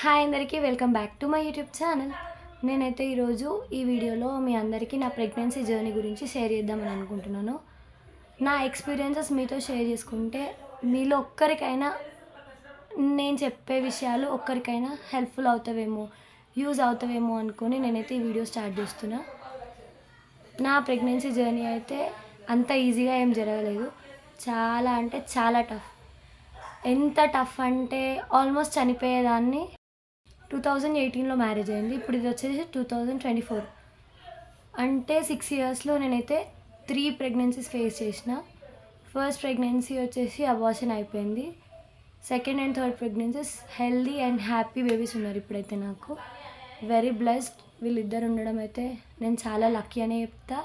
Hi అందరికీ welcome back to my YouTube channel. నేనైతే ఈరోజు ఈ వీడియోలో మీ అందరికీ నా ప్రెగ్నెన్సీ జర్నీ గురించి షేర్ చేద్దామని అనుకుంటున్నాను. నా ఎక్స్పీరియన్సెస్ మీతో షేర్ చేసుకుంటే మీలో ఒక్కరికైనా నేను చెప్పే విషయాలు ఒక్కరికైనా హెల్ప్ఫుల్ అవుతావేమో యూజ్ అవుతావేమో అనుకొని నేనైతే ఈ వీడియో స్టార్ట్ చేస్తున్నా. నా ప్రెగ్నెన్సీ జర్నీ అయితే అంత ఈజీగా ఏం జరగలేదు. చాలా అంటే చాలా టఫ్. ఎంత టఫ్ అంటే ఆల్మోస్ట్ చనిపోయేదాన్ని టూ థౌజండ్ ఎయిటీన్లో మ్యారేజ్ అయింది. ఇప్పుడు ఇది వచ్చేసి టూ థౌజండ్ ట్వంటీ ఫోర్. అంటే సిక్స్ ఇయర్స్లో నేనైతే త్రీ ప్రెగ్నెన్సీస్ ఫేస్ చేసిన. ఫస్ట్ ప్రెగ్నెన్సీ వచ్చేసి అబార్షన్ అయిపోయింది. Second and third pregnancies healthy and happy babies ఉన్నారు ఇప్పుడైతే నాకు. వెరీ బ్లెస్డ్ వీళ్ళిద్దరు ఉండడం అయితే నేను చాలా లక్కీ అనే చెప్తా.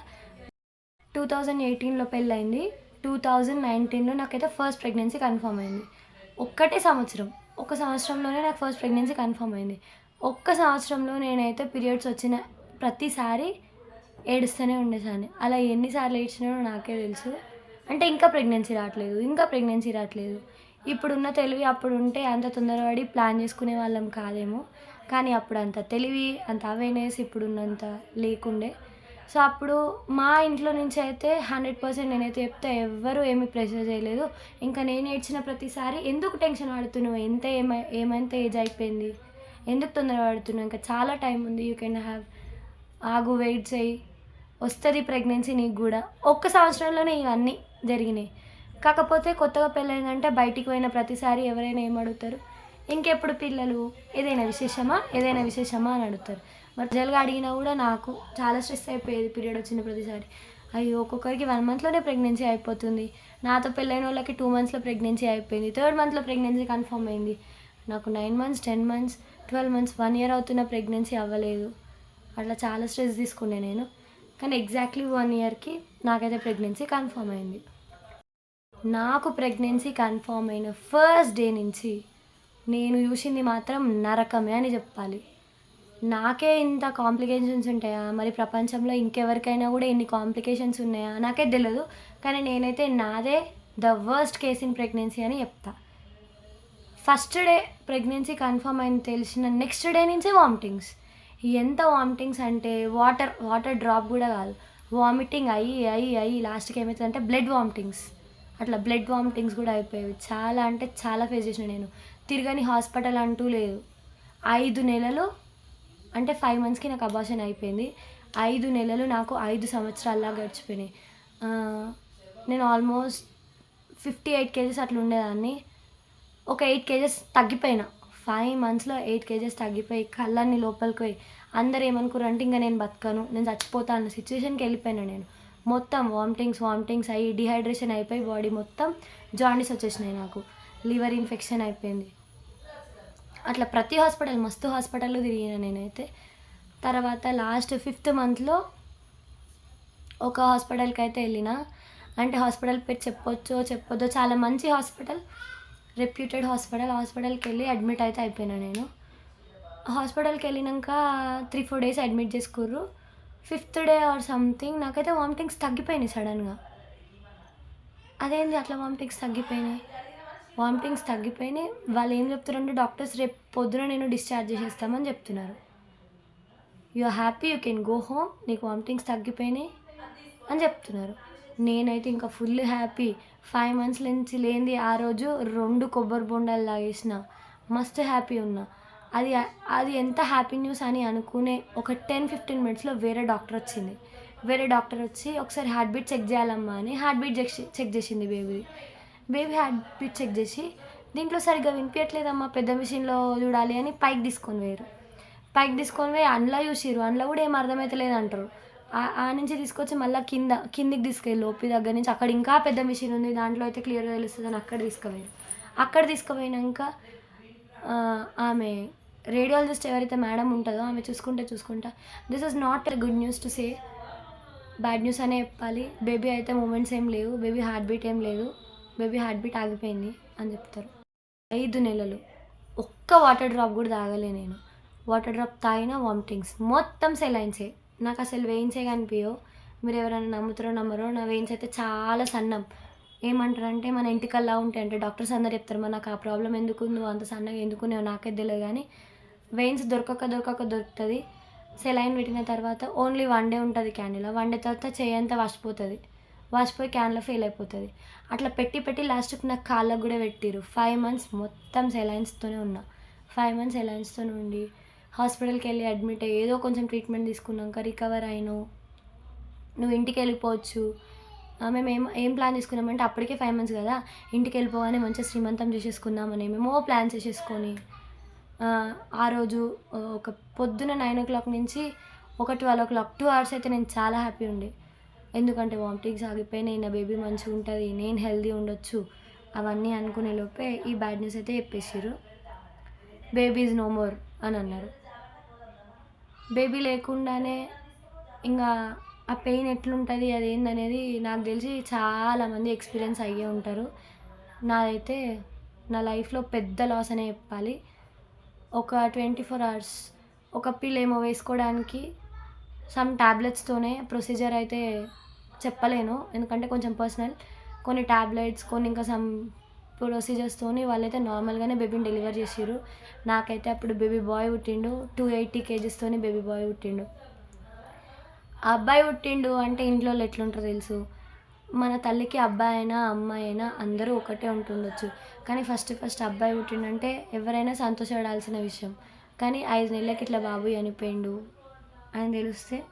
టూ థౌజండ్ ఎయిటీన్లో పెళ్ళయింది. టూ థౌజండ్ నైన్టీన్లో నాకైతే ఫస్ట్ ప్రెగ్నెన్సీ కన్ఫర్మ్ అయింది. ఒక్కటే సంవత్సరం. ఒక సంవత్సరంలోనే నాకు ఫస్ట్ ప్రెగ్నెన్సీ కన్ఫర్మ్ అయింది. ఒక్క సంవత్సరంలో నేనైతే పీరియడ్స్ వచ్చిన ప్రతిసారి ఏడుస్తూనే ఉండేసాన్ని. అలా ఎన్నిసార్లు ఏడ్చినా నాకే తెలుసు. అంటే ఇంకా ప్రెగ్నెన్సీ రావట్లేదు ఇంకా ప్రెగ్నెన్సీ రావట్లేదు. ఇప్పుడున్న తెలివి అప్పుడు ఉంటే అంత తొందరపడి ప్లాన్ చేసుకునే వాళ్ళం కాదేమో. కానీ అప్పుడు అంత తెలివి అంత అవేర్నెస్ ఇప్పుడున్నంత లేకుండే. సో అప్పుడు మా ఇంట్లో నుంచి అయితే హండ్రెడ్ పర్సెంట్ నేనైతే చెప్తే ఎవ్వరూ ఏమీ ప్రెషర్ చేయలేదు. ఇంకా నేను ఏడ్చిన ప్రతిసారి ఎందుకు టెన్షన్ పడుతున్నావు? ఎంత ఏమై ఏమంత ఏజ్ అయిపోయింది? ఎందుకు తొందర పడుతున్నావు? ఇంకా చాలా టైం ఉంది యూ కెన్ హ్యావ్ ఆగు వెయిట్ చేయి. వస్తుంది ప్రెగ్నెన్సీ నీకు కూడా. ఒక్క సంవత్సరంలోనే ఇవన్నీ జరిగినాయి. కాకపోతే కొత్తగా పెళ్ళైందంటే బయటికి పోయిన ప్రతిసారి ఎవరైనా ఏం అడుగుతారు? ఇంకెప్పుడు పిల్లలు? ఏదైనా విశేషమా? ఏదైనా విశేషమా అని అడుగుతారు. మరి జల్గా అడిగినా కూడా నాకు చాలా స్ట్రెస్ అయిపోయేది పీరియడ్ వచ్చిన ప్రతిసారి. అయ్యో ఒక్కొక్కరికి వన్ మంత్లోనే ప్రెగ్నెన్సీ అయిపోతుంది. నాతో పెళ్ళైన వాళ్ళకి టూ మంత్స్లో ప్రెగ్నెన్సీ అయిపోయింది. థర్డ్ మంత్లో ప్రెగ్నెన్సీ కన్ఫర్మ్ అయింది. నాకు nine months ten months twelve months one year అవుతున్న ప్రెగ్నెన్సీ అవ్వలేదు. అట్లా చాలా స్ట్రెస్ తీసుకునే నేను. కానీ ఎగ్జాక్ట్లీ వన్ ఇయర్కి నాకైతే ప్రెగ్నెన్సీ కన్ఫర్మ్ అయింది. నాకు ప్రెగ్నెన్సీ కన్ఫర్మ్ అయిన ఫస్ట్ డే నుంచి నేను చూసింది మాత్రం నరకమే అని చెప్పాలి. నాకే ఇంత కాంప్లికేషన్స్ ఉంటాయా? మరి ప్రపంచంలో ఇంకెవరికైనా కూడా ఇన్ని కాంప్లికేషన్స్ ఉన్నాయా? నాకే తెలియదు కానీ నేనైతే నాదే the worst case in pregnancy అని చెప్తా. ఫస్ట్ డే ప్రెగ్నెన్సీ కన్ఫర్మ్ అయింది తెలిసిన నెక్స్ట్ డే నుంచే వామిటింగ్స్ ఎంత వామిటింగ్స్ అంటే వాటర్ వాటర్ డ్రాప్ కూడా కాదు. వామిటింగ్ అయ్యి అయ్యి అయ్యి లాస్ట్కి ఏమవుతుందంటే బ్లడ్ వామిటింగ్స్ అట్లా బ్లడ్ వామిటింగ్స్ కూడా అయిపోయేవి. చాలా అంటే చాలా ఫేస్ చేసిన నేను. తిరగని హాస్పిటల్ అంటూ లేదు. ఐదు నెలలు అంటే ఫైవ్ మంత్స్కి నాకు అబాషన్ అయిపోయింది. ఐదు నెలలు నాకు ఐదు సంవత్సరాల్లా గడిచిపోయినాయి. నేను ఆల్మోస్ట్ ఫిఫ్టీ ఎయిట్ కేజెస్ అట్లా ఉండేదాన్ని. ఒక ఎయిట్ కేజెస్ తగ్గిపోయినా. ఫైవ్ మంత్స్లో ఎయిట్ కేజెస్ తగ్గిపోయి కళ్ళన్ని లోపలికి పోయి అందరు ఏమనుకోరు అంటే ఇంకా నేను బతకను నేను చచ్చిపోతా అన్న సిచ్యువేషన్కి వెళ్ళిపోయినా నేను. మొత్తం వామిటింగ్స్ వామిటింగ్స్ అయ్యి డిహైడ్రేషన్ అయిపోయి బాడీ మొత్తం జాండీస్ వచ్చేసినాయి నాకు. లివర్ ఇన్ఫెక్షన్ అయిపోయింది. అట్లా ప్రతి హాస్పిటల్ మస్తు హాస్పిటల్లో తిరిగిన నేనైతే. తర్వాత లాస్ట్ ఫిఫ్త్ మంత్లో ఒక హాస్పిటల్కి అయితే వెళ్ళిన. అంటే హాస్పిటల్ పేరు చెప్పొచ్చో చెప్పొద్దో చాలా మంచి హాస్పిటల్ రెప్యూటెడ్ హాస్పిటల్. హాస్పిటల్కి వెళ్ళి అడ్మిట్ అయితే అయిపోయినా నేను. హాస్పిటల్కి వెళ్ళినాక త్రీ ఫోర్ డేస్ అడ్మిట్ చేసుకుర్రు. ఫిఫ్త్ డే ఆర్ సంథింగ్ నాకైతే వామిటింగ్స్ తగ్గిపోయినాయి సడన్గా అదేంటి అట్లా వామిటింగ్స్ తగ్గిపోయినాయి? వామిటింగ్స్ తగ్గిపోయినాయి. వాళ్ళు ఏం చెప్తారంటే డాక్టర్స్ రేపు పొద్దున నేను డిశ్చార్జ్ చేసేస్తామని చెప్తున్నారు. You are happy you can go home నీకు వామిటింగ్స్ తగ్గిపోయినాయి అని చెప్తున్నారు. నేనైతే ఇంకా ఫుల్ హ్యాపీ. ఫైవ్ మంత్స్ నుంచి లేనిది ఆ రోజు రెండు కొబ్బరి బొండాలు లాగేసిన మస్తు హ్యాపీ ఉన్నా. అది అది ఎంత హ్యాపీ న్యూస్ అని అనుకునే ఒక టెన్ ఫిఫ్టీన్ మినిట్స్లో వేరే డాక్టర్ వచ్చింది. వేరే డాక్టర్ వచ్చి ఒకసారి హార్ట్ బీట్ చెక్ చేయాలమ్మా అని హార్ట్ బీట్ చెక్ చెక్ చేసింది baby. Baby heart beat check చేసి దీంట్లో సరిగ్గా వినిపించట్లేదమ్మా పెద్ద మిషన్లో చూడాలి అని పైకి తీసుకొని పోయారు. పైకి తీసుకొని పోయి అందులో చూసిర్రు. అందులో కూడా ఏం అర్థమవుతలేదు అంటారు. ఆ- నుంచి తీసుకొచ్చి మళ్ళీ కింద కిందికి తీసుకెళ్ళి ఓపి దగ్గర నుంచి అక్కడ ఇంకా పెద్ద మిషన్ ఉంది. దాంట్లో అయితే క్లియర్గా తెలుస్తుంది అని అక్కడ తీసుకుపోయారు. అక్కడ తీసుకుపోయినాక ఆమె రేడియాలజిస్ట్ ఎవరైతే మేడం ఉంటుందో ఆమె చూసుకుంటే చూసుకుంటా this is not a good news to say bad news అనే చెప్పాలి. బేబీ అయితే మూమెంట్స్ ఏం లేవు. బేబీ హార్ట్ బీట్ ఏం లేదు. బేబీ హార్ట్ బీట్ ఆగిపోయింది అని చెప్తారు. ఐదు నెలలు ఒక్క వాటర్ డ్రాప్ కూడా తాగలే నేను. వాటర్ డ్రాప్ తాగినా వామిటింగ్స్. మొత్తం సెలైన్సే నాకు అసలు వేయించే కనిపించవు మీరు ఎవరైనా నమ్ముతారో నమ్మరో నా వెయిన్స్ అయితే చాలా సన్నం. ఏమంటారంటే మన ఇంటికల్లా ఉంటాయి అంటే డాక్టర్స్ అందరు చెప్తారు మన నాకు ఆ ప్రాబ్లం ఎందుకు నువ్వు అంత సన్నగా ఎందుకు నువ్వు నాకే తెలియదు కానీ వెయిన్స్ దొరకక దొరకక దొరుకుతుంది. సెలైన్ పెట్టిన తర్వాత ఓన్లీ వన్ డే ఉంటుంది క్యాండిల్ వన్ డే తర్వాత చేయి అంతా వాసిపోతుంది. వాసిపోయి క్యాన్లో ఫెయిల్ అయిపోతుంది. అట్లా పెట్టి పెట్టి లాస్ట్కి నాకు కాళ్ళకు కూడా పెట్టిరు ఫైవ్ మంత్స్ మొత్తం సెలైన్స్తోనే ఉన్నా. ఫైవ్ మంత్స్ సెలైన్స్తో ఉండి హాస్పిటల్కి వెళ్ళి అడ్మిట్ అయ్యి ఏదో కొంచెం ట్రీట్మెంట్ తీసుకున్నాక రికవర్ అయినావు నువ్వు ఇంటికి వెళ్ళిపోవచ్చు. మేము ఏం ఏం ప్లాన్ చేసుకున్నామంటే అప్పటికే ఫైవ్ మంత్స్ కదా ఇంటికి వెళ్ళిపోగానే మంచిగా శ్రీమంతం చేసేసుకుందామని మేమేమో ప్లాన్ చేసేసుకొని ఆ, రోజు ఒక పొద్దున నైన్ ఓ క్లాక్ నుంచి ఒక twelve o'clock two hours అయితే నేను చాలా హ్యాపీ ఉండే. ఎందుకంటే వామిటింగ్స్ ఆగిపోయినాయి నా బేబీ మంచిగా ఉంటుంది నేను హెల్దీ ఉండొచ్చు అవన్నీ అనుకునే లోపే ఈ బ్యాడ్ న్యూస్ అయితే చెప్పేసారు బేబీ ఈజ్ నో మోర్ అని అన్నారు. బేబీ లేకుండానే ఇంకా ఆ పెయిన్ ఎట్లుంటుంది అది ఏందనేది నాకు తెలిసి చాలామంది ఎక్స్పీరియన్స్ అయ్యే ఉంటారు. నాదైతే నా లైఫ్లో పెద్ద లాస్ అనే చెప్పాలి. ఒక ట్వంటీ ఫోర్ అవర్స్ ఒక పిల్ ఏమో వేసుకోవడానికి సమ్ ట్యాబ్లెట్స్తోనే ప్రొసీజర్ అయితే చెప్పలేను. ఎందుకంటే కొంచెం పర్సనల్. కొన్ని ట్యాబ్లెట్స్ కొన్ని ఇంకా సమ్ ప్రొసీజర్స్తోని వాళ్ళైతే నార్మల్గానే బేబీని డెలివర్ చేసిర్రు. నాకైతే అప్పుడు బేబీ బాయ్ పుట్టిండు. టూ ఎయిటీ కేజీస్తోని బేబీ బాయ్ పుట్టిండు. ఆ అబ్బాయి పుట్టిండు అంటే ఇంట్లో ఎట్లుంటారో తెలుసు. మన తల్లికి అబ్బాయి అయినా అమ్మాయి అయినా అందరూ ఒకటే ఉంటుండొచ్చు. కానీ ఫస్ట్ ఫస్ట్ అబ్బాయి పుట్టిండంటే ఎవరైనా సంతోషపడాల్సిన విషయం. కానీ ఐదు నెలలకి ఇట్లా బాబు చనిపోయిండు అని తెలిస్తే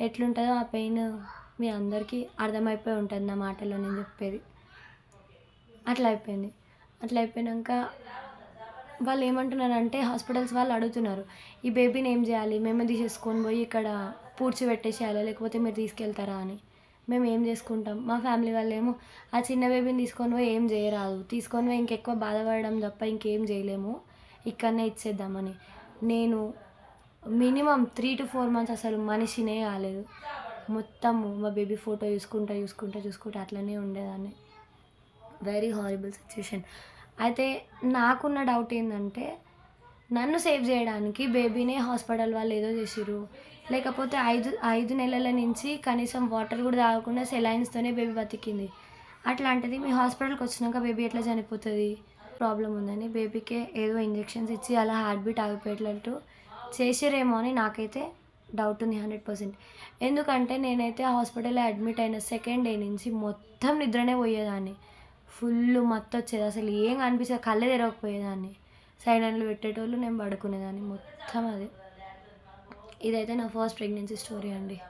ఎట్లుంటుందో ఆ పెయిన్ మీ అందరికీ అర్థమైపోయి ఉంటుంది నా మాటలో నేను చెప్పేది. అట్లా అయిపోయింది. అట్లా అయిపోయాక వాళ్ళు ఏమంటున్నారంటే హాస్పిటల్స్ వాళ్ళు అడుగుతున్నారు ఈ బేబీని ఏం చేయాలి? మేమే తీసేసుకొని పోయి ఇక్కడ పూడ్చి పెట్టేసేయాలి? లేకపోతే మీరు తీసుకెళ్తారా అని. మేము ఏం చేసుకుంటాం? మా ఫ్యామిలీ వాళ్ళు ఏమో ఆ చిన్న బేబీని తీసుకొని పోయి ఏం చేయరాదు. తీసుకొని పోయి ఇంకెక్కువ బాధపడడం తప్ప ఇంకేం చేయలేము. ఇక్కడనే ఇచ్చేద్దామని. నేను minimum three to four months అసలు మనిషినే కాలేదు. మొత్తం మా బేబీ ఫోటో చూసుకుంటా చూసుకుంటా చూసుకుంటా అట్లనే ఉండేదాన్ని. వెరీ హారిబుల్ సిచ్యుయేషన్ అయితే నాకున్న డౌట్ ఏంటంటే నన్ను సేవ్ చేయడానికి బేబీనే హాస్పిటల్ వాళ్ళు ఏదో చేసిర్రు. లేకపోతే ఐదు ఐదు నెలల నుంచి కనీసం వాటర్ కూడా తాగకుండా సెలైన్స్తోనే బేబీ బతికింది. అట్లాంటిది మీ హాస్పిటల్కి వచ్చినాక బేబీ ఎట్లా చనిపోతుంది? ప్రాబ్లం ఉందని బేబీకే ఏదో ఇంజెక్షన్స్ ఇచ్చి అలా హార్ట్ బీట్ ఆగిపోయేటట్టు చేసిరేమో అని నాకైతే డౌట్ ఉంది హండ్రెడ్ పర్సెంట్. ఎందుకంటే నేనైతే హాస్పిటల్లో అడ్మిట్ అయిన సెకండ్ డే నుంచి మొత్తం నిద్రనే పోయేదాన్ని. ఫుల్ మత్తు వచ్చేది అసలు ఏం అనిపిస్తుంది. కళ్ళే తెరవకపోయేదాన్ని. సైలెంట్లు పెట్టేటోళ్ళు నేను పడుకునేదాన్ని మొత్తం అది. ఇదైతే నా ఫస్ట్ ప్రెగ్నెన్సీ స్టోరీ అండి.